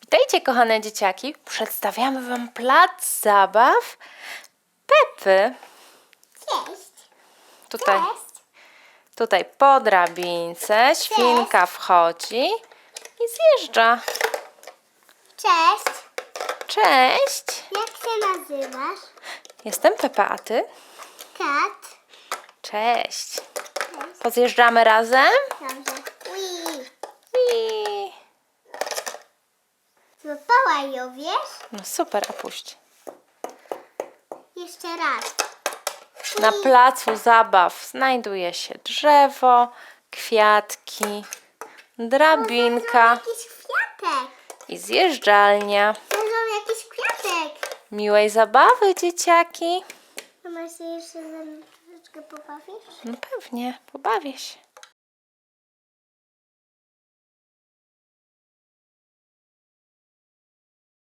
Witajcie, kochane dzieciaki. Przedstawiamy Wam plac zabaw Pepy. Cześć. Tutaj, tutaj po drabince świnka wchodzi i zjeżdża. Cześć. Cześć! Jak się nazywasz? Jestem Pepa, a ty? Kat. Cześć! Pozjeżdżamy razem? Dobrze. Ui. I... Złapała ją, wiesz? No super, a puść. Jeszcze raz. Na placu zabaw znajduje się drzewo, kwiatki, drabinka Jakiś kwiatek. i zjeżdżalnia. Znalazłam jakiś kwiatek. Miłej zabawy, dzieciaki. Mama się jeszcze ze mną troszeczkę pobawisz? No pewnie, pobawię się.